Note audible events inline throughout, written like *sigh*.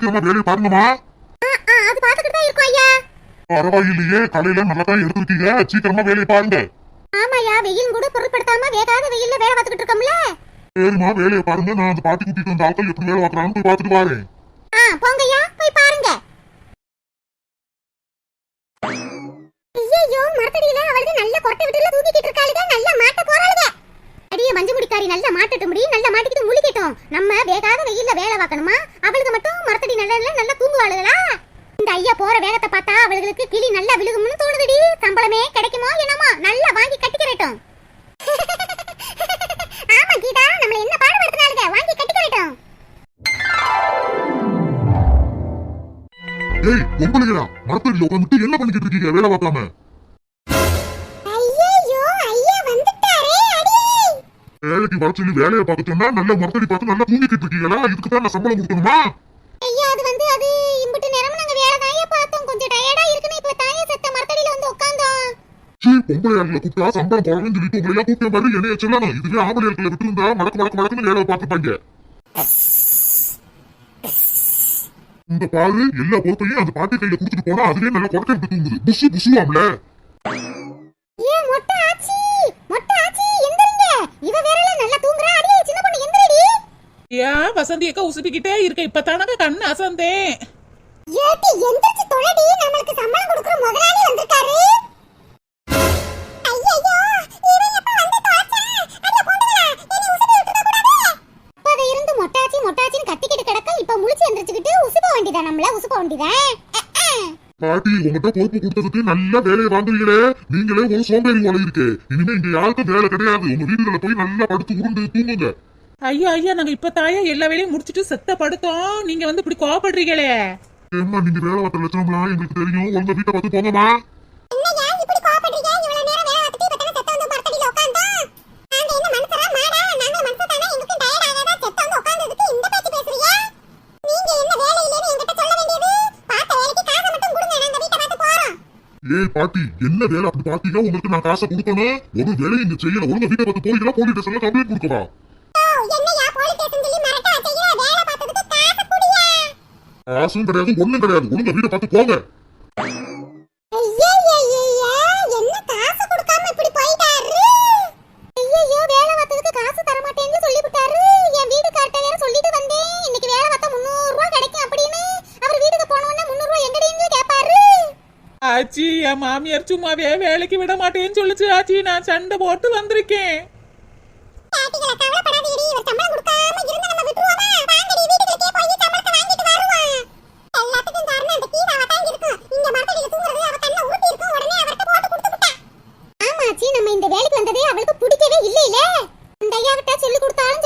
சீக்கிரமா வேலையை பாருங்கம்மா. அது பார்த்துக்கிட்டு தான் இருக்கோம் ஐயா. பரவாயில்லையே கலையில நல்லா தான் எடுத்திருக்கீங்க. சீக்கிரமா வேலையை பாருங்க. ஆமாயா வெயில் கூட பொருட்படுத்தாம வேகாத வெயில்ல வேலை பார்த்துக்கிட்டு இருக்கோம்ல. சரிம்மா வேலையை பாருங்க. நான் அந்த பாட்டி கூட்டிட்டு வந்த ஆட்கள் எப்படி வேலை பார்க்கறான்னு போய் பார்த்துட்டு வரேன். ஆ போங்கய்யா போய் பாருங்க. ஐயோ மரத்தடியில அவளுக்கு நல்ல கொட்டை விட்டுல தூக்கிட்டு இருக்காளுங்க. நல்ல மாட்ட போறாளுங்க. மஞ்சு முடிக்காரி நல்ல மாட்டட்டு முடி நல்ல மாட்டிக்கிட்டு முழிக்கட்டும் நம்ம வேகாத வெயில்ல வேலை பார்க்கணுமா? அவளுக்கு மட்டும் மரத்தடி நல்ல நல்லா தூங்குவாளுகளா? இந்த ஐயா போற வேகத்தை பார்த்தா அவளுக்கு கிளி நல்லா விழுகும்னு தோணுதுடி. சம்பளமே கிடைக்குமோ என்னமோ? நல்லா வாங்கி கட்டிக்கிறட்டும். *laughs* ஆமா கீதா நம்மள என்ன பாடுபடுத்தினாலுங்க வாங்கி கட்டிக்கிறட்டும். ஏய் பொம்பளைங்களா மரத்தடியில் உட்காந்துட்டு என்ன பண்ணிக்கிட்டு இருக்கீங்க? வேலை பார்க்காம. வேலைக்கு வர சொல்லி வேலையை பார்க்க சொன்னா நல்ல மரத்தடி பார்த்து நல்லா தூங்கிக்கிட்டு இருக்கீங்களா? இதுக்கு தான் நான் சம்பளம் கொடுக்கணுமா? ஐயா அது வந்து அது இம்புட்டு நேரம் நாங்க வேலை தாயே பார்த்தோம். கொஞ்சம் டயர்டா இருக்குன்னு இப்ப தாயே செத்த மரத்தடியில வந்து உட்கார்ந்தோம் சீ பொம்பளையாளர்களை கூப்பிட்டா சம்பளம் போறேன்னு சொல்லிட்டு உங்களை எல்லாம் கூப்பிட்ட மாதிரி என்னைய சொல்லணும் இதுவே ஆம்பளையாளர்களை விட்டு இருந்தா மடக்கு மடக்கு மடக்குன்னு வேலை பார்த்துப்பாங்க. இந்த பாரு எல்லா பொறுப்பையும் அந்த பாட்டி கையில கொடுத்துட்டு போனா அதுவே நல்லா விட்டு தூங்குது. புசு புசுவாம்ல ஏ மொட்டை ஆச்சி மொட்டை ஆச்சி எந்திரிங்க இவ வேறல நல்லா தூங்குறா அடியே சின்ன பொண்ணு எந்திரடி ஏன் வசந்தி அக்கா உசுப்பிக்கிட்டே இருக்க. இப்ப தானங்க கண்ணு அசந்தேன். ஏட்டி எந்திரிச்சு தொலைடி. நம்மளுக்கு சம்பளம் கொடுக்குற முதலாளி வந்திருக்காரு. பாட்டி உங்ககிட்ட பொறுப்பு கொடுத்ததுக்கு நல்ல வேலையை வாங்குவீங்களே நீங்களே ஒரு சோம்பேறி போல இருக்கு. இனிமே இங்க யாருக்கும் வேலை கிடையாது. உங்க வீடுகளை போய் நல்லா படுத்து உருண்டு தூங்குங்க. ஐயா ஐயா நாங்க இப்ப தாயா எல்லா வேலையும் முடிச்சிட்டு செத்த படுத்தோம். நீங்க வந்து இப்படி கோவப்படுறீங்களே. ஏம்மா நீங்க வேலை பார்த்த லட்சணம்லாம் எங்களுக்கு தெரியும். உங்க வீட்டை பார்த்து போங்கம்மா. என்னய்யா இப்படி கோபப்படுறீங்க இவ்வளவு நேரம் வேலை பார்த்துட்டு இப்ப தானே செத்த வந்து மரத்தடியில உட்கார்ந்தோம் நாங்க என்ன மனுஷரா மாடா? நாங்க மனுஷன் தானே? எங்களுக்கும் டயர்ட் ஆகாதா? செத்த வந்து உட்கார்ந்ததுக்கு இந்த பேச்சு பேசுறீங்க நீங்க என்ன வேலை இல்லைன்னு என்கிட்ட சொல்ல வேண்டியது? பார்த்த வேலைக்கு காசை மட்டும் கொடுங்க. நாங்க வீட்டை பார்த்து போறோம். ஏய் பாட்டி என்ன வேலை அப்படி பாத்தீங்க உங்களுக்கு நான் காசை கொடுக்கணும். ஒரு வேலையும் இங்க செய்யல. ஒழுங்கா வீட்டை பார்த்து போறீங்களா? போலீஸ் ஸ்டேஷன்ல கம்ப்ளைண்ட் கொடுக்கவா? அவர் வீட்டுக்கு போன உடனே 300 ரூபாய் எங்கடின்னு கேட்பாரு. ஆச்சி என் மாமியார் சும்மாவே வேலைக்கு விட மாட்டேன்னு சொல்லுச்சு. ஆச்சி நான் சண்டை போட்டு வந்திருக்கேன். வேலைக்கு வந்ததே அவளுக்கு பிடிக்கவே இல்லையில. அந்த ஐயாவிட்ட சொல்லி கொடுத்தாலும்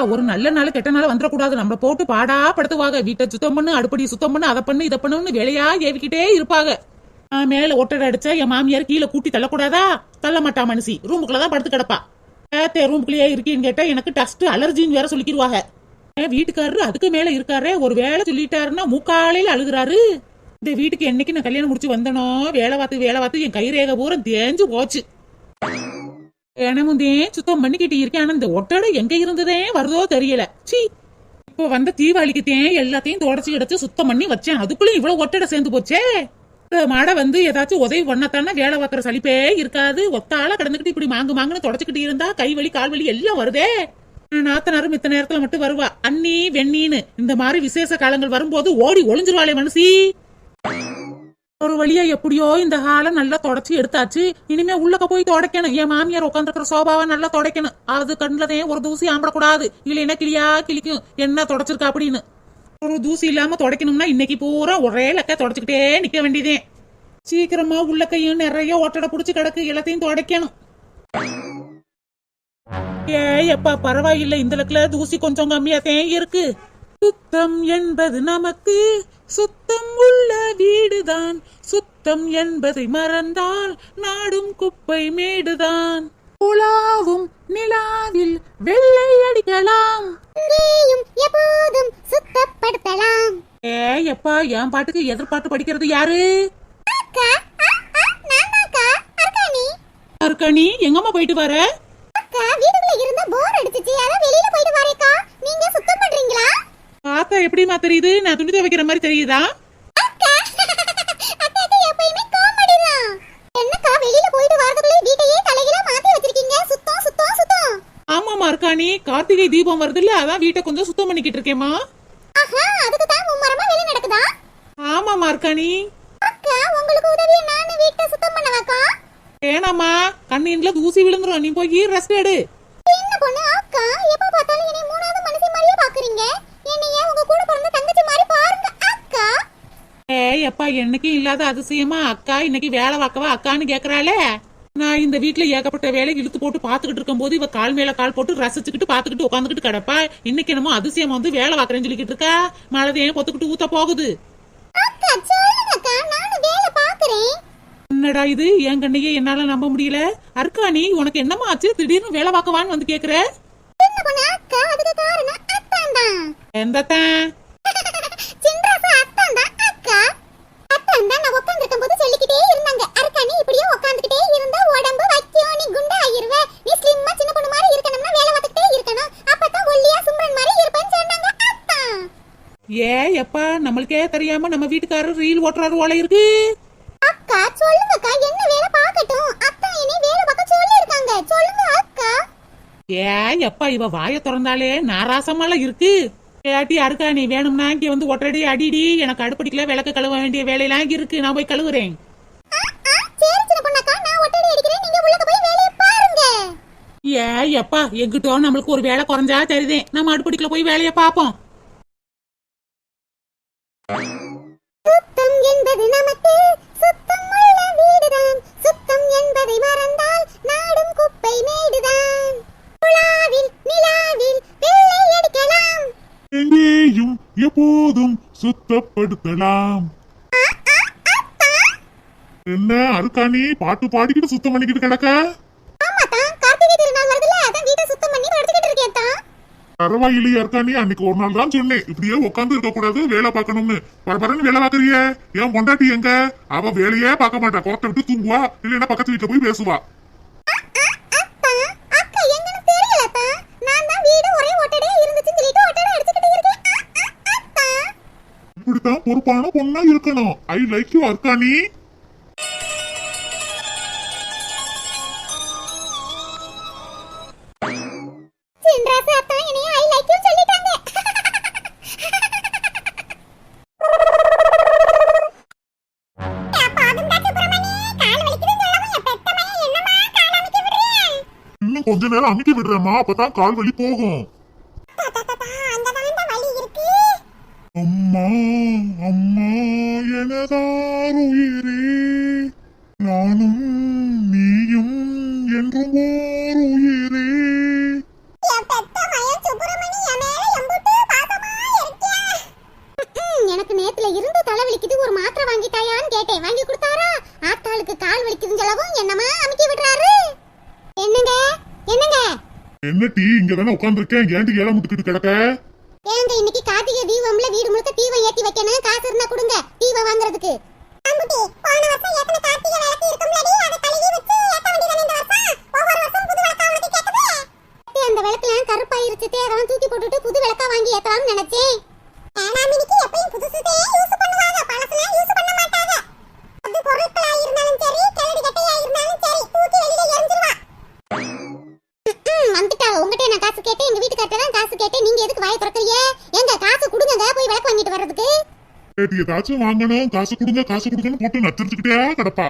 ஏய் ஒரு நல்ல நாள் கெட்ட நாள் வந்துடக்கூடாது நம்மள போட்டு பாடா படுத்துவாங்க. வீட்டை சுத்தம் பண்ணு அடுப்படி சுத்தம் பண்ணு அதை பண்ணு இதை பண்ணுன்னு வேலையா ஏவிக்கிட்டே இருப்பாங்க. மேல ஒட்டடை அடிச்சா என் மாமியார் கீழே கூட்டி தள்ளக்கூடாதா? தள்ள மாட்டா மனுஷி. ரூமுக்குள்ளதான் படுத்து கிடப்பா. ஏத்தே ரூமுக்குள்ளேயே இருக்கீன்னு கேட்டா எனக்கு டஸ்ட் அலர்ஜின்னு வேற சொல்லிக்கிடுவாங்க என் வீட்டுக்காரரு அதுக்கு மேல இருக்காரு ஒரு வேலை சொல்லிட்டாருன்னா மூக்காலையில அழுகுறாரு. இந்த வீட்டுக்கு என்னைக்கு நான் கல்யாணம் முடிச்சு வந்தனோ வேலை பார்த்து வேலை பார்த்து என் கைரேக பூரம் தேஞ்சு போச்சு. எனமுந்தே சுத்தம் பண்ணிக்கிட்டு இருக்கேன். ஆனா இந்த ஒட்டடை எங்க இருந்ததே வருதோ தெரியல. சி. இப்போ வந்த தீபாவளிக்குத்தேன் எல்லாத்தையும் தொடச்சி எடுத்து சுத்தம் பண்ணி வச்சேன். அதுக்குள்ளயும் இவ்வளவு ஒட்டடை சேர்ந்து போச்சே. மாடை வந்து ஏதாச்சும் உதவி பண்ணத்தானே வேலை பார்க்குற சலிப்பே இருக்காது. ஒத்தாள கிடந்துக்கிட்டு இப்படி மாங்கு மாங்குன்னு தொடச்சிக்கிட்டு இருந்தா கை வலி கால் வலி எல்லாம் வருதே. நாத்தனாரும் இத்தனை நேரத்துல மட்டும் வருவா. அண்ணி வெண்ணின்னு. இந்த மாதிரி விசேஷ காலங்கள் வரும்போது ஓடி ஒளிஞ்சிருவாளே மனசி ஒரு வழியா எப்படியோ இந்த ஹாலை நல்லா தொடச்சி எடுத்தாச்சு. இனிமே உள்ளக்க போய் துடைக்கணும். என் மாமியார் உட்காந்துருக்கிற சோபாவை நல்லா துடைக்கணும். அது கண்ணுலதான் ஒரு தூசி ஆம்படக்கூடாது. இல்லைன்னா கிளியா கிளிக்கும். என்ன தொடச்சிருக்கா அப்படின்னு. ஒரு தூசி இல்லாம துடைக்கணும்னா இன்னைக்கு பூரா ஒரே லக்க தொடச்சுக்கிட்டே நிக்க வேண்டியதே. சீக்கிரமா உள்ள கையும் நிறைய ஒட்டடை புடிச்சு கிடக்கு. எல்லாத்தையும் துடைக்கணும். ஏய் எப்பா பரவாயில்லை. இந்த லக்கில தூசி கொஞ்சம் கம்மியாத்தே இருக்கு. சுத்தம் என்பது நமக்கு சுத்தம் உள்ள வீடுதான். சுத்தம் என்பதை மறந்தால் நாடும் குப்பை மேடுதான். உலாவும் நிலாவில் வெள்ளை அடிக்கலாம். எப்போதும் சுத்தப்படுத்தலாம். ஏய் அப்பா என் பாட்டுக்கு எதிர்பார்த்து படிக்கிறது யாரு? அருக்கணி எங்கம்மா போயிட்டு வர? அக்கா வீட்டுக்குள்ள இருந்தா போர் அடிச்சிச்சு பார்த்தா எப்படிமா தெரியுது? நான் துணி துவைக்கிற மாதிரி தெரியுதா? ஆமாமா அருக்காணி கார்த்திகை தீபம் வருதுல்ல அதான் வீட்டை கொஞ்சம் சுத்தம் பண்ணிக்கிட்டு இருக்கேம்மா. ஆஹா அதுக்கு தான் மும்மரமா வேலை நடக்குதா? ஆமாமா அருக்காணி அக்கா உங்களுக்கு உதவியா நான் வீட்டை சுத்தம் பண்ணவாக்கா? வேணாம்மா. கண்ணின்ல தூசி விழுந்துரும். நீ போய் ரெஸ்ட் எடு. என்ன பொண்ணு அக்கா எப்ப பார்த்தாலும் ஏய் அப்பா என்னைக்கும் இல்லாத அதிசயமா? அக்கா இன்னைக்கு வேலை பார்க்கவா அக்கான்னு கேக்குறாளே. நான் இந்த வீட்ல ஏகப்பட்ட வேலை இழுத்து போட்டு பாத்துக்கிட்டு இருக்கும்போது இவ கால் மேல கால் போட்டு ரசிச்சுக்கிட்டு பாத்துக்கிட்டு உட்காந்துக்கிட்டு கிடப்பா. இன்னைக்கு என்னமோ அதிசயம் வந்து வேலை பார்க்கறேன்னு சொல்லிக்கிட்டு இருக்கா. மழைதையும் பொத்துக்கிட்டு ஊத்த போகுது. என்னடா இது? என் கண்ணையே என்னால நம்ப முடியல. அருக்காணி உனக்கு என்னம்மா ஆச்சு? திடீர்னு வேலை பார்க்கவான்னு வந்து கேக்குற? என்ன தான் நான் உட்கார்ந்திருக்கும் போது சொல்லிக்கிட்டே இருந்தாங்க. அர்க்காணி இப்படியே உட்கார்ந்துக்கிட்டே இருந்தா உடம்பு வைக்கும் நீ குண்டா ஆயிருவ. நீ ஸ்லிம்மா சின்ன பொண்ணு மாதிரி இருக்கணும்னா வேலை பார்த்துக்கிட்டே இருக்கணும். அப்பதான் ஒல்லியா சும்பன் மாதிரி இருப்பேன்னு சொன்னாங்க. அத்தான் ஏ எப்பா நம்மளுக்கே தெரியாம நம்ம வீட்டுக்காரர் ரீல் ஓட்டுறாரு போல இருக்கு. அக்கா சொல்லுங்கக்கா என்ன வேலை பார்க்கட்டும். அத்தா என்னை வேலை பார்க்க சொல்லி இருக்காங்க சொல்லுங்க அக்கா. ஏ எப்பா இவ வாய திறந்தாலே நாராசமால இருக்கு. ஏட்டி அறுக்கா நீ வேணும்னா இங்க வந்து ஒட்டடி அடிடி எனக்கு அடுப்படிக்கல விளக்கு கழுவ வேண்டிய வேலையெல்லாம் இங்க இருக்கு. நான் போய் கழுவுறேன். ஏ எப்பா எங்கிட்டோ நம்மளுக்கு ஒரு வேலை குறைஞ்சா தெரியுதே நம்ம அடுப்படிக்கல போய் வேலையை பார்ப்போம். குப்பை மேடுதான். நிலாவில் வெள்ளை எங்கேயும் எப்போதும் சுத்தப்படுத்தலாம். என்ன அருக்காணி பாட்டு பாடிக்கிட்டு சுத்தம் பண்ணிக்கிட்டு கிடக்க? பரவாயில்லையே அருக்காணி அன்னைக்கு ஒரு நாள் தான் சொன்னேன். இப்படியே உட்காந்து இருக்க கூடாது வேலை பார்க்கணும்னு. பரபரன்னு வேலை பார்க்கறிய? ஏன் பொண்டாட்டி எங்க? அவ வேலையே பார்க்க மாட்டா. கோட்டை விட்டு தூங்குவா. இல்லைன்னா பக்கத்து வீட்டுல போய் பேசுவா அத்தா அக்கா எங்கன்னு தெரியல அத்தா நான் தான் வீடு ஒரே ஒட்டடையா இருந்துச்சுன்னு சொல்லிட்டு ஒட்டடை அடிச்சுக்கிட்டு இருக்கேன் அ, அ, அத்தா இப்படித்தான் பொறுப்பான பொண்ணா இருக்கணும். ஐ லைக் யூ அர்கானி கொஞ்ச நேரம் அமைக்க விடுறேம்மா அப்பதான் கால் வலி போகும். என்ன டீ? இங்க தானே உட்காந்துருக்கேன் ஏன்டி ஏழை முட்டுக்கிட்டு கிடக்க? ஏங்க இன்னைக்கு கார்த்திகை தீபம்ல வீடு முழுக்க தீபம் ஏத்தி வைக்கணும் காசு இருந்தா கொடுங்க தீபம் வாங்குறதுக்கு. புது விளக்கா அந்த விளக்குலாம் கருப்பாயிருச்சு அதெல்லாம் தூக்கி போட்டுட்டு புது விளக்கா வாங்கி ஏத்தலாம்னு நினைச்சேன். ஏனாமினிக்கு யூஸ் பண்ணுவாங்க பழசுலாம் யூஸ் பண்ண மாட்டாங்க. அது பொருட்களா இருந்தாலும் சரி கிழடி கட்டையா இருந்தாலும் சரி தூக்கி வெளியில எரிஞ்சிருவா. வந்துட்டாங்க. உங்ககிட்ட நான் காசு கேட்டேன் எங்க வீட்டுக்கார்ட்ட தான் காசு கேட்டேன் நீங்க எதுக்கு வாயை திறக்கறீங்க? எங்க காசு கொடுங்க போய் விளக்கு வாங்கிட்டு வர்றதுக்கு. பொண்டாட்டி ஏதாச்சும் வாங்கணும் காசு கொடுங்க காசு கொடுங்கன்னு போட்டு நச்சரிச்சுக்கிட்டே கிடப்பா.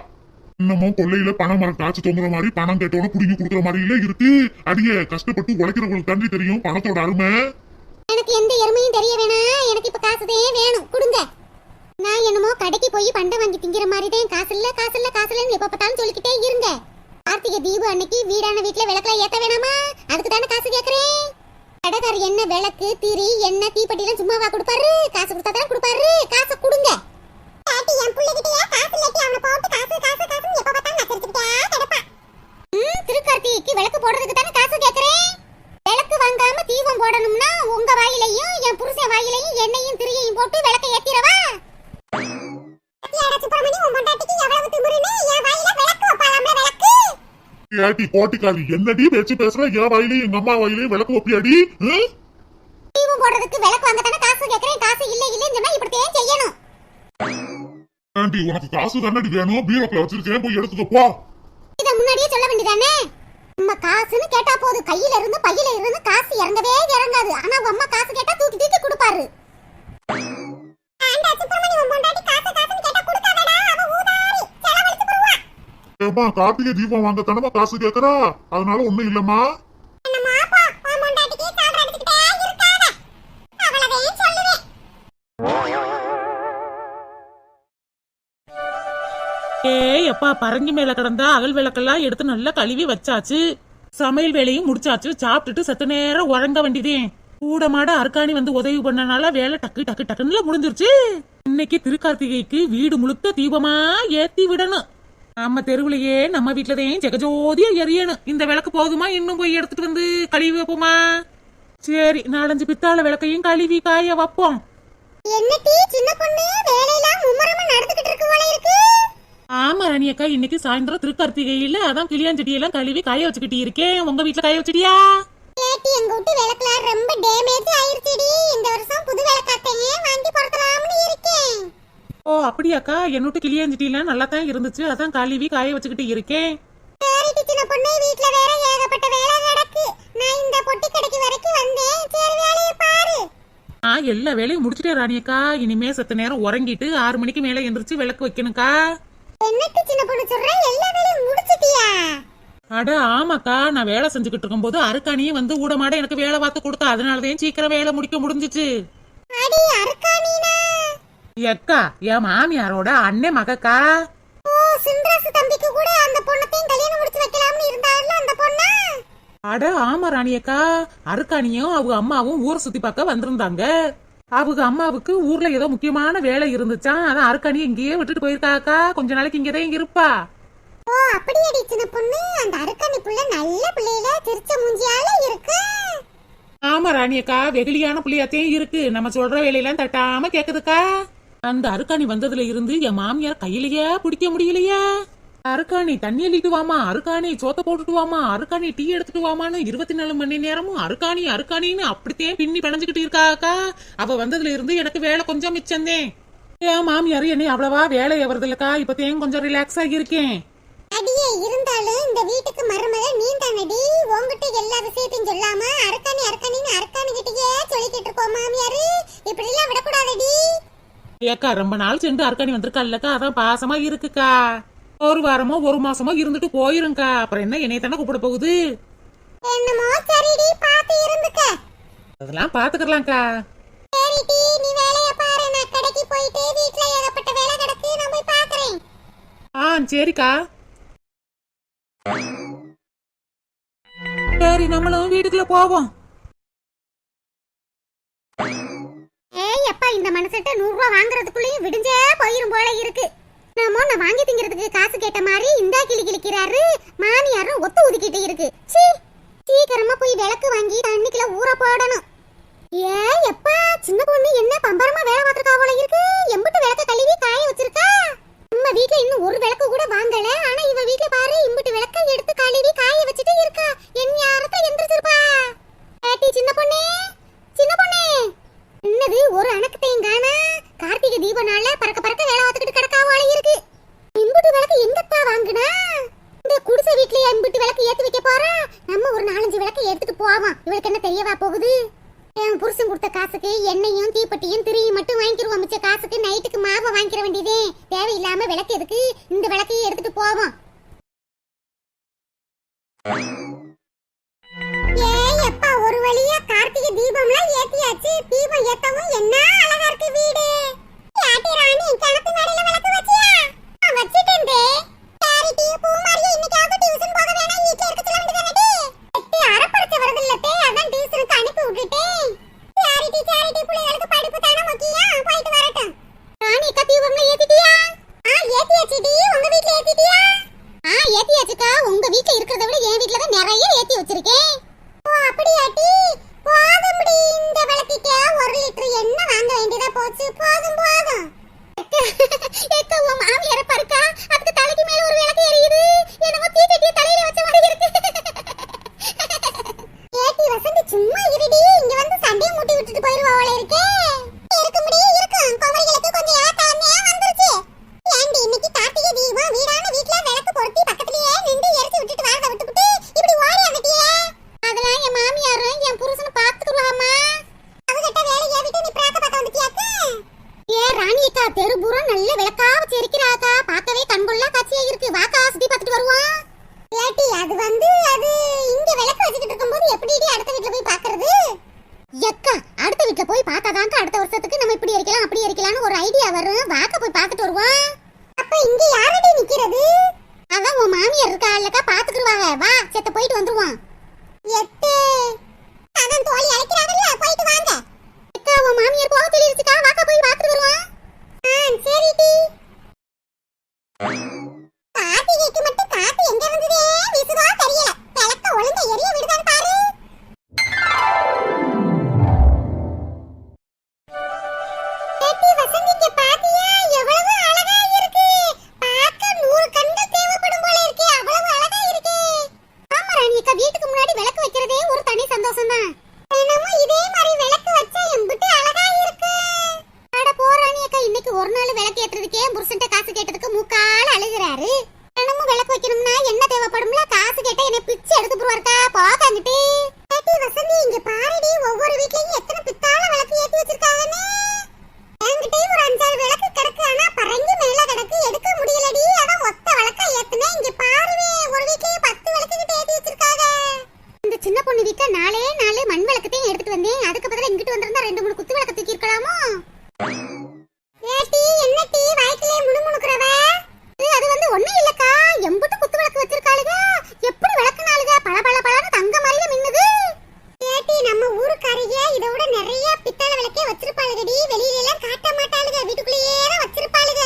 இன்னமும் கொள்ளையில பணம் மரம் காய்ச்சி தொங்குற மாதிரி பணம் கேட்டோட புடிங்கி கொடுக்குற மாதிரி இல்ல இருக்கு. அடியே கஷ்டப்பட்டு உழைக்கிறவங்களுக்கு தாண்டி தெரியும் பணத்தோட அருமை. எனக்கு எந்த எருமையும் தெரிய வேணாம் எனக்கு இப்ப காசுதே வேணும். கொடுங்க. நான் என்னமோ கடைக்கு போய் பண்டை வாங்கி திங்கிற மாதிரி தான் காசு இல்ல காசு இல்ல காசு இல்லன்னு எப்ப பார்த்தாலும் சொல்லிக்கிட்டே இருங்க கார்த்திகை தீபு அன்னைக்கு வீடான வீட்டுல விளக்கெல்லாம் ஏத்த வேணாமா? அதுக்கு தானே காசு கேக்குறேன். கடைக்காரர் என்ன விளக்கு திரி எண்ணெய் தீப்பெட்டிலாம் சும்மாவா கொடுப்பாரு? காசு கொடுத்தா தான் கொடுப்பாரு? காசை கொடுங்க. பாட்டி என் புள்ளைகிட்டயே காசு இல்லாட்டி அவனை போட்டு காசு காசு காசு எப்ப ம் திருக்கார்த்திகைக்கு விளக்கு போடுறதுக்கு தானே காசு கேக்குறேன். விளக்கு வாங்காம தீபம் போடணும்னா உங்க வாயிலையும் என் புருஷன் வாயிலையும் எண்ணெயும் திரியையும் போட்டு விளக்க ஏத்திரவா ஏட்டி கோட்டிக்காரி என்னடி பேச்சு பேசுற? என் வாயிலையும் எங்க அம்மா வாயிலையும் விளக்கு ஒப்பியாடி? தீபம் போடுறதுக்கு விளக்கு வாங்க தானே காசு கேக்குறேன். காசு இல்ல இல்லன்னு சொன்னா இப்படித்தான் செய்யணும். ஆண்டி உனக்கு காசு தானடி வேணும்? பீரோக்குள்ள வச்சிருக்கேன். போய் எடுத்துக்க போ. இத முன்னாடியே சொல்ல வேண்டியதானே? நம்ம காசுன்னு கேட்டா போதும். கையில இருந்து பையில இருந்து காசு இறங்கவே இறங்காது. ஆனா உங்க அம்மா காசு கேட்டா தூக்கி தூக்கி கொடுப்பாரு. ஏப்பா கார்த்திகை தீபம் வாங்க தானமா காசு கேக்குறா? அதனால ஒண்ணும் இல்லம்மா. ஏய் அப்பா பரங்கி மேல கிடந்த அகல் விளக்கெல்லாம் எடுத்து நல்லா கழுவி வச்சாச்சு. சமையல் வேலையும் முடிச்சாச்சு. சாப்பிட்டுட்டு சத்து நேரம் உறங்க வேண்டியதே. கூட மாட அர்க்காணி வந்து உதவி பண்ணனால வேலை டக்கு டக்கு டக்குன்னு முடிஞ்சிருச்சு. இன்னைக்கு திருக்கார்த்திகைக்கு வீடு முழுக்க தீபமா ஏத்தி விடணும். நம்ம தெருவுலயே நம்ம வீட்டுலதான் ஜெகஜோதியா எரியணும்? இந்த விளக்கு போதுமா? இன்னும் போய் எடுத்துட்டு வந்து கழுவி வைப்போமா? சரி நாலஞ்சு பித்தாள விளக்கையும் கழுவி காய வைப்போம். ஆமா ராணி அக்கா இன்னைக்கு சாயந்தரம் திருக்கார்த்திகையில அதான் கிளியாஞ்செடியெல்லாம் கழுவி காய வச்சுக்கிட்டு இருக்கேன். உங்க வீட்டுல காய வச்சிட்டியா? எங்க வீட்டு விளக்குலாம் ரொம்ப டேமேஜ் ஆயிருச்சுடி இந்த வருஷம் புது விளக்காத்தையே வாங்கி பொருத்தலாம்னு இருக்கேன் ஓ அப்படியாக்கா? என்னோட கிளியாஞ்செடியெல்லாம் நல்லா தான் இருந்துச்சு. அதான் கழுவி காய வச்சுக்கிட்டு இருக்கேன். ஆ எல்லா வேலையும் முடிச்சிட்டேன் ராணி அக்கா இனிமே சத்த நேரம் உறங்கிட்டு ஆறு மணிக்கு மேல எந்திரிச்சு விளக்கு வைக்கணும்க்கா என்னட்டு சின்ன பொண்ணு சொல்ற? எல்லா வேலையும் முடிச்சிட்டியா? அட ஆமாக்கா. நான் வேலை செஞ்சுக்கிட்டு இருக்கும்போது அருக்காணியும் வந்து ஊடமாட எனக்கு வேலை பார்த்து கொடுத்தா அதனாலதான் சீக்கிரம் வேலை முடிக்க முடிஞ்சிச்சு. எக்கா என் மாமியாரோட அண்ணன் மகக்கா? ஓ சின்ராசு தம்பிக்கு கூட அந்த பொண்ணத்தையும் கல்யாணம் முடிச்சு வைக்கலாம்னு இருந்தாருல அந்த பொண்ணா? அட ஆமா ராணியக்கா. அருக்காணியும் அவங்க அம்மாவும் ஊரை சுத்தி பார்க்க வந்திருந்தாங்க. அவங்க அம்மாவுக்கு ஊர்ல ஏதோ முக்கியமான வேலை இருந்துச்சாம் அதான் அருக்காணி இங்கேயே விட்டுட்டு போயிருக்காக்கா. கொஞ்ச நாளைக்கு இங்கதான் இங்க இருப்பா ஓ அப்படியாடி சின்ன பொண்ணு. அந்த அருக்காணி புள்ள நல்ல பிள்ளையில திருச்ச மூஞ்சியால இருக்கு. ஆமா ராணியக்கா வெகுளியான புள்ளியாத்தையும் இருக்கு. நம்ம சொல்ற வேலையெல்லாம் தட்டாம கேக்குதுக்கா. அந்த அருக்காணி வந்ததுல இருந்து என் மாமியார் கையிலயே பிடிக்க முடியலையே. அருக்காணி தண்ணி அள்ளிட்டு வாமா அருக்காணி சோத்த போட்டுட்டு வாமா அருக்காணி டீ எடுத்துட்டு வாமான்னு இருபத்தி நாலு மணி நேரமும் அருக்காணி அருக்காணின்னு அப்படித்தே பின்னி பிணைஞ்சுக்கிட்டு இருக்காக்கா. அவ வந்ததுல இருந்து எனக்கு வேலை கொஞ்சம் மிச்சந்தேன் ஏன் மாமியார் என்னை அவ்வளவா வேலை எவரதில்லக்கா இப்பத்தேன் கொஞ்சம் ரிலாக்ஸா இருக்கேன் அடியே இருந்தாலும் இந்த வீட்டுக்கு மருமக நீ தானடி உன்கிட்ட எல்லா விஷயத்தையும் சொல்லாம அருக்காணி அருக்காணின்னு அருக்காணி கிட்டயே சொல்லிக்கிட்டு இருக்கோம் மாமியாரு இப்படி எல்லாம் விடக்கூடாதடி ஏக்கா ரொம்ப நாள் சென்று அர்க்காணி வந்திருக்கால்லக்கா அதான் பாசமா இருக்குக்கா. ஒரு வாரமோ ஒரு மாசமோ இருந்துட்டு போயிருங்கக்கா. அப்புறம் என்ன என்னைய தானே கூப்பிட போகுது? என்னமோ சரிடி பாத்து இருந்துக்க. அதெல்லாம் பாத்துக்கலாம்க்கா சரிடி நீ வேலைய பாரு. நான் கடைக்கு போயிட்டு வீட்ல ஏகப்பட்ட வேலை கிடக்கு நான் போய் பாக்குறேன் ஆ சரிக்கா. சரி நம்மளும் வீட்டுக்குள்ள போவோம். எப்பா இந்த மனுஷட்ட நூறு ரூபாய் வாங்குறதுக்குள்ளேயும் விடிஞ்சே போயிரும் போல இருக்கு. நாமோ நான் வாங்கி திங்கிறதுக்கு காசு கேட்ட மாதிரி இந்தா கிளி கிளிக்கிறாரு மாமியாரும் ஒத்து ஒதுக்கிட்டு இருக்கு. சீ சீக்கிரமா போய் விளக்கு வாங்கி தண்ணிக்குள்ள ஊற போடணும். ஏ எப்பா சின்ன பொண்ணு என்ன பம்பரமா வேலை பார்த்துருக்கா போல இருக்கு? எம்பிட்டு விளக்க கழுவி காய வச்சிருக்கா? நம்ம வீட்ல இன்னும் ஒரு விளக்கு கூட வாங்கல. ஆனா இவ வீட்ல பாரு இம்பிட்டு விளக்க எடுத்து கழுவி காய வச்சுட்டு இருக்கா. என் யாரத்த எந்திரிச்சிருப்பா? ஏட்டி சின்ன பொண்ணே சின்ன பொண்ணே. என்னது ஒரு அணக்கத்தையும் காணா? கார்த்திகை தீப நாள்ல பறக்க பறக்க வேலை பார்த்துக்கிட்டு கிடக்கா இருக்கு. இம்புட்டு விளக்கு எங்கத்தா வாங்குனா? இந்த குடிசை வீட்லயே இம்புட்டு விளக்கு ஏத்தி வைக்க போறா? நம்ம ஒரு நாலஞ்சு விளக்கு எடுத்துட்டு போவோம். இவளுக்கு என்ன தெரியவா போகுது? என் புருஷன் கொடுத்த காசுக்கு எண்ணெயும் தீப்பெட்டியும் திரியும் மட்டும் வாங்கிடுவோம் மிச்ச காசுக்கு நைட்டுக்கு மாவை வாங்கிக்கிற வேண்டியதே. தேவையில்லாம விளக்கு எதுக்கு? இந்த விளக்கையே எடுத்துட்டு போவோம். வச்சு தீபம் ஏத்தவும் என்ன அழகா இருக்கு வீடு. யாட்டி ராணி கிணத்து மேடையில விளக்கு வச்சியா? வச்சுட்டு வச்சிட்டேன் டே சாரிட்டி பூமாரியா இன்னைக்காவது டியூஷன் போக வேணாம். வீட்ல இருக்க சொல்ல வேண்டியதானே எட்டு அரைப்படிச்ச வருது இல்ல தே அதான் டியூஷனுக்கு அனுப்பி விட்டுட்டேன். பிள்ளைகளுக்கு படிப்பு தானே முக்கியம். போயிட்டு வரட்டும். ராணி அக்கா தீபம்ல ஏத்திட்டியா? ஆ ஏத்தியாச்சுடி உங்க வீட்ல ஏத்திட்டியா? ஆ ஏத்தியாச்சுக்கா. உங்க வீட்ல இருக்கிறத விட என் வீட்ல தான் நிறைய ஏத்தி வச்சிருக்கேன் ஓ அப்படியாட்டி போதும்டி இந்த விளக்குக்கே ஒரு லிட்டர் எண்ணெய் வாங்க வேண்டியதா போச்சு போதும். போதும் ஏக்க உன் மாமியார பாருக்கா அதுக்கு தலைக்கு மேல ஒரு விளக்கு எரியுது என்னமோ தீச்சட்டிய தலையில வச்ச மாதிரி இருக்கு ஏட்டி வசந்தி சும்மா இருடி இங்க வந்து சண்டையை மூட்டி விட்டுட்டு போயிருவாளே இருக்கே இருக்க முடியும் இருக்கும் கோவரிகளுக்கு கொஞ்சம் ஏத்தாமே வந்துருச்சு ஏண்டி இன்னைக்கு கார்த்திகை தீபம் வீடான வீட்ல விளக்கு பொருத்தி பக்கத்துலயே நின்று எரிச்சு விட்டுட்டு வரத விட்டுவிட்டு இப்படி ஓடி வந்துட்டியே அதெல்லாம் என் மாமியாரும் என் புருஷனை பாத்துக்குருவாமா அவகிட்ட வேலையை விட்டு நீ பிராத்த பார்க்க வந்துட்டியாக்கு ஏ ராணி அக்கா தெரு பூரா நல்ல விளக்கா வச்சு எரிக்கிறாக்கா பார்க்கவே கண்கொள்ளா காட்சியா இருக்கு வாக்கா சுத்தி பார்த்துட்டு வருவோம் ஏட்டி அது வந்து அது இங்க விளக்கு வச்சுக்கிட்டு இருக்கும்போது எப்படி அடுத்த வீட்ல போய் பாக்குறது எக்கா அடுத்த வீட்ல போய் பார்த்தாதாங்க அடுத்த வருஷத்துக்கு நம்ம இப்படி இருக்கலாம் அப்படி இருக்கலாம்னு ஒரு ஐடியா வரும். வாக்க போய் பார்த்துட்டு வருவோம். அப்ப இங்க யாரடி நிக்கிறது? அதான் உன் மாமியார் இருக்கா இல்லக்கா? பாத்துக்கிடுவாங்க வா செத்த போயிட்டு வந்துருவோம். வீட்டுக்கு முன்னாடி விளக்கு வைக்கிறதே ஒரு தனி சந்தோஷம் தான் தினமும் இதே மாதிரி விளக்கு வச்சா எம்பிட்டு அழகா இருக்கு அட போ ராணி அக்கா இன்னைக்கு ஒரு நாள் விளக்கு ஏத்துறதுக்கே புருஷன்ட்ட காசு கேட்டதுக்கு மூக்கால அழுகுறாரு தினமும் விளக்கு வைக்கணும்னா என்ன தேவைப்படும்ல காசு கேட்டா என்ன பிச்சை எடுத்து போடுவாருக்கா போகாங்கிட்டு ஏட்டி வசந்தி இங்க பாருடி ஒவ்வொரு வீட்லயும் எத்தனை பித்தாள விளக்கு ஏத்தி வச்சிருக்காங்கன்னு என்கிட்டயும் ஒரு அஞ்சாறு விளக்கு கிடக்கு ஆனா பரங்கி மேல கிடக்கு எடுக்க முடியலடி அதான் ஒத்த விளக்கா ஏத்துனேன் இங்க பாருவே ஒரு வீட்லயே பத்து விளக்கு கிட்ட ஏத்தி வச்சிருக்காங்க இந்த சின்ன பொண்ணு வீட்ல நாலே நாலு மண் விளக்கத்தையும் எடுத்துட்டு வந்தேன் அதுக்கு பதிலா இங்கிட்டு வந்திருந்தா ரெண்டு மூணு குத்து விளக்கு தூக்கி இருக்கலாமோ ஏட்டி என்ன டீ வாய்க்கிலே முணுமுணுக்குறவ அது வந்து ஒண்ணு இல்லக்கா எம்புட்டு குத்து விளக்கு வச்சிருக்காளுக எப்படி விளக்குனாளுக பல பல பலன்னு தங்க மாதிரியே மின்னுது ஏட்டி நம்ம ஊருக்காரங்க இத விட நிறைய பித்தளை விளக்கே வச்சிருப்பாளுகடி வெளியில எல்லாம் காட்ட மாட்டாளுக வீட்டுக்குள்ளேயே தான் வச்சிருப்பாளுக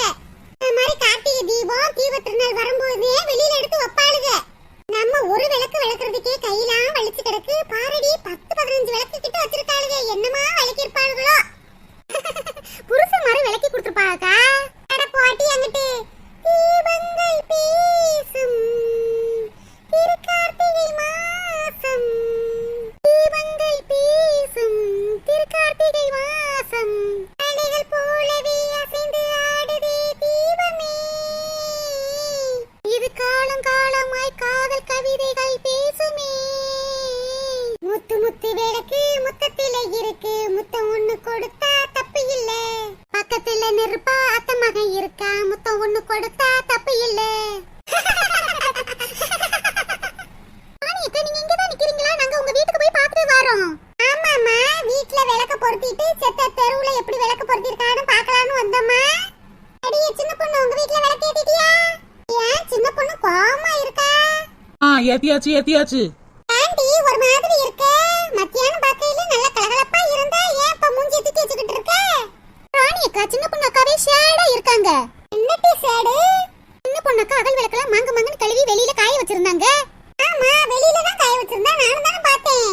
இந்த மாதிரி கார்த்திகை தீபம் தீப திருநாள் வரும்போது வெளியில எடுத்து வைப்பாளுக நம்ம ஒரு விளக்கு விளக்குறதுக்கே கையெல்லாம் வலிச்சு கிடக்கு பாரடி பத்து பதினஞ்சு விளக்கு கிட்ட வச்சிருக்காளுக என்னமா விளக்கிருப்பாளுகளோ புருஷன் மாதிரி விளக்கி கொடுத்துருப்பாக்கா அட போட்டி அங்கிட்டு தீபங்கள் பேசும் திருக்கார்த்திகை மாசம் தீபங்கள் பேசும் திருக்கார்த்திகை மாசம் அலைகள் போலவே அசைந்து ஆடுதே தீபமே இது காலம் காலமாய் காதல் கவிதைகள் பேசுமே முத்து முத்து விளக்கு முத்தத்தில இருக்கு முத்தம் ஒண்ணு கொடுத்தா தப்பு இல்ல பக்கத்துல நெருப்பா அத்த மகன் இருக்கா முத்தம் ஒண்ணு கொடுத்தா தப்பு இல்ல நீங்க இங்கதான் நிக்கிறீங்களா நாங்க உங்க வீட்டுக்கு போய் பார்த்துட்டு வரோம் ஆமாமா வீட்ல விளக்க பொருத்திட்டு செத்த தெருவுல எப்படி விளக்க பொருத்திருக்கான்னு பார்க்கலாம்னு வந்தோமா அடியே சின்ன பொண்ணு உங்க வீட்ல விளக்கு ஏத்திட்டியா ஏன் சின்ன பொண்ணு கோவமா இருக்கா ஆ ஏத்தியாச்சு ஏத்தியாச்சு ஆண்டி ஒரு மாதிரி இருக்க. மத்தியானம் பார்க்கையில நல்ல கலகலப்பா இருந்தா ஏன் இப்ப மூஞ்சி எத்தி தேய்ச்சிக்கிட்டு இருக்க? ராணி அக்கா சின்ன பொண்ணு அக்காவே ஷேடா இருக்காங்க. என்னட்டி ஷேடு சின்ன பொண்ணு அக்கா அகல் விளக்கெல்லாம் மாங்க மாங்கன்னு கழுவி வெளியில காய வச்சிருந்தாங்க. ஆமா வெளியில தான் காய வச்சிருந்தா நானும் தானே பார்த்தேன்.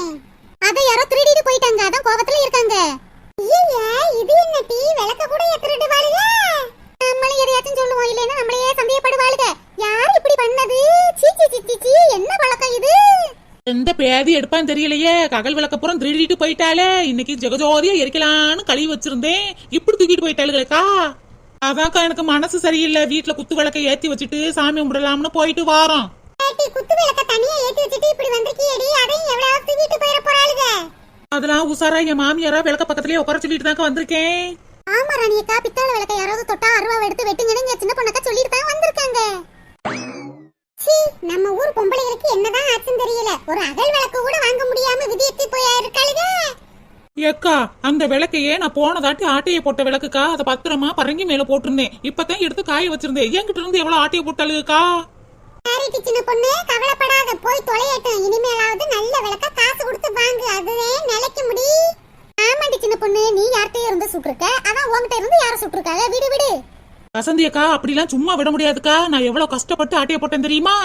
அதை யாரோ திருடிட்டு போயிட்டாங்க. அதான் கோபத்துல இருக்காங்க. ஐயா இது என்ன டீ விளக்க கூட திருடுவாளுக நம்மளே எதையாச்சும் சொல்லுவோம். இல்லைன்னா நம்மளையே சந்தேகப்படுவாளுக. யார் இப்படி பண்ணது? சீ சீ சீ, சீ என்ன பழக்கம் இது? எந்த பேதி எடுப்பான்னு தெரியலையே. ககல் விளக்கப்புறம் திருடிட்டு போயிட்டாலே இன்னைக்கு ஜெகஜோதியா எரிக்கலான்னு கழுவி வச்சிருந்தேன். இப்படி தூக்கிட்டு போயிட்டாளுகளேக்கா. அதான்க்கா எனக்கு மனசு சரியில்லை. வீட்டுல குத்து விளக்கை ஏத்தி வச்சுட்டு சாமி கும்பிடலாம்னு போயிட்டு வாரோம். குத்து விளக்க தனியா ஏத்தி வச்சுட்டு இப்படி வந்திருக்கியேடி? அதையும் எவ்வளவு தூக்கிட்டு போயிட போறாளுக? அதெல்லாம் உசாரா என் மாமியாரா விளக்க பக்கத்துலயே உட்கார சொல்லிட்டு தாங்க வந்திருக்கேன். ஆமா ராணியக்கா. பித்தாள விளக்க யாராவது தொட்டா அருவாவை எடுத்து வெட்டுங்கன்னு சின்ன பொண்ணக்கா சொல்லிட்டு தான் வந்திருக்காங்க. நம்ம ஊர் பொம்பளைகளுக்கு என்னதான் ஆச்சுன்னு தெரியல. ஒரு அகல் விளக்கு கூட வாங்க முடியாம விதியத்தி போய் இருக்காளுங்க ஏக்கா அந்த விளக்கையே நான் போனதாட்டி ஆட்டையை போட்ட விளக்குக்கா அதை பத்திரமா பரங்கி மேல போட்டிருந்தேன். இப்பதான் எடுத்து காய வச்சிருந்தேன். என்கிட்ட இருந்து எவ்வளவு ஆட்டையை போட்டாளுக்கா சாரிட்டி சின்ன பொண்ணு கவலைப்படாத. போய் தொலையட்டும். இனிமேலாவது நல்ல விளக்க காசு கொடுத்து வாங்கு. அதுவே நிலைக்க முடி. ஆமாண்டி சின்ன பொண்ணு நீ யார்கிட்டயும் இருந்து சுட்டிருக்க. அதான் உன்கிட்ட இருந்து யார சுட்டிருக்காங்க. விடு விடு. வசந்தி அக்கா அப்படிலாம் சும்மா விட முடியாதுக்கா. நான் எவ்வளவு கஷ்டப்பட்டு ஆட்டையை போட்டேன் தெரியுமா?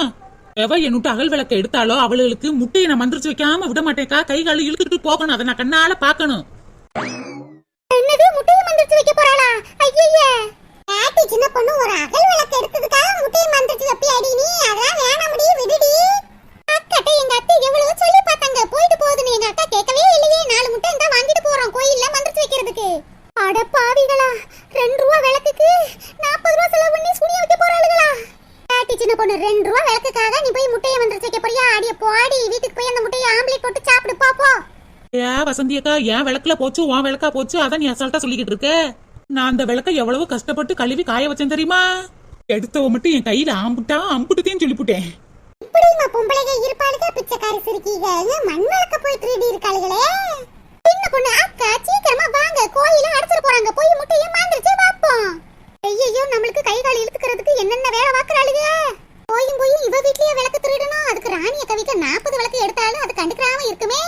எவ என்னுட்டு அகல் விளக்க எடுத்தாலோ அவளுக்கு முட்டையை நான் மந்திரிச்சு வைக்காம விட மாட்டேக்கா. கை கால் இழுத்துட்டு போகணும். அதை நான் கண்ணால பாக்கணும் என்னது? முட்டையை மந்திரிச்சு வைக்க போறாளா? ஐயய்ய ஆட்டி சின்ன பொண்ணு ஒரு அகல் விளக்க எடுத்ததுக்காக முட்டையை மந்திரிச்சு வைப்பி அடி நீ? அதெல்லாம் வேணாம் முடி விடுடி. அக்கட்ட எங்க அத்தை எவ்வளவு சொல்லி பார்த்தாங்க. போயிட்டு போகுதுன்னு எங்க அக்கா கேட்கவே இல்லையே. நாலு முட்டை இருந்தா வாங்கிட்டு போறோம். கோயில்ல மந்திரிச்சு வைக்கிறதுக்கு. அட பாவிகளா ரெண்டு ரூபா விளக்குக்கு நாற்பது ரூபா செலவு பண்ணி சுனிய வைக்க போறாளுகளா ஆட்டி சின்ன பொண்ணு ரெண்டு ரூபா விளக்குக்காக நீ போய் முட்டையை மந்திரிச்சு வைக்க போறியா? அடிய போடி வீட்டுக்கு போய் அந்த முட்டையை ஆம்லேட் போட்டு சாப்பிடு பாப்போ ஏ வசந்தி அக்கா என் விளக்குல போச்சு உன் விளக்கா போச்சு? அதான் நீ அசால்ட்டா சொல்லிக்கிட்டு இருக்க. நான் அந்த விளக்க எவ்வளவு கஷ்டப்பட்டு கழுவி காய வச்சேன் தெரியுமா? எடுத்தவ மட்டும் என் கையில ஆம்புட்டா அம்புட்டுதேன்னு சொல்லிப்புட்டேன். இப்படிமா பொம்பளைங்க இருப்பாளுக பிச்சைக்காரி சிரிக்கீங்க. ஏன் மண் விளக்க போய் திருடி இருக்காளுகளே சின்ன பொண்ணு அக்கா சீக்கிரமா வாங்க. கோயில அடைச்சிட்டு போறாங்க. போய் முட்டையை மாந்திரிச்சு பாப்போம். ஐயோ நம்மளுக்கு கை கால் இழுத்துக்கிறதுக்கு என்னென்ன வேலை வாக்குறாளுக போயும் போயும் இவ வீட்லயே விளக்கு திருடணும். அதுக்கு ராணிய கவிக்க நாற்பது விளக்கு எடுத்தாலும் அது கண்டுக்கிறாம இருக்குமே.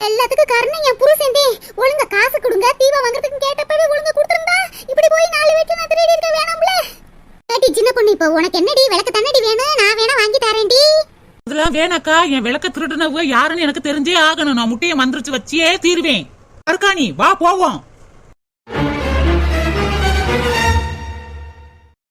எல்லாத்துக்கும் காரணம் என் புருஷன் ஒழுங்கா காசு கொடுங்க. தீபம் வாங்குறதுக்கு கேட்டப்பவே ஒழுங்க கொடுத்துருந்தா. இப்படி போய் நாலு வீட்டு நான் திருடி இருக்க வேணாம்ல? ஏட்டி சின்ன பொண்ணு இப்போ உனக்கு என்னடி? விளக்கு தண்ணடி வேணும்? நான் வேணா வாங்கி தரேன்டி. அதெல்லாம் வேணாக்கா. என் விளக்க திருடுனவ யாருன்னு எனக்கு தெரிஞ்சே ஆகணும். நான் முட்டையை மந்திரிச்சு வச்சியே தீருவேன். அர்க்காணி வா போவோம்.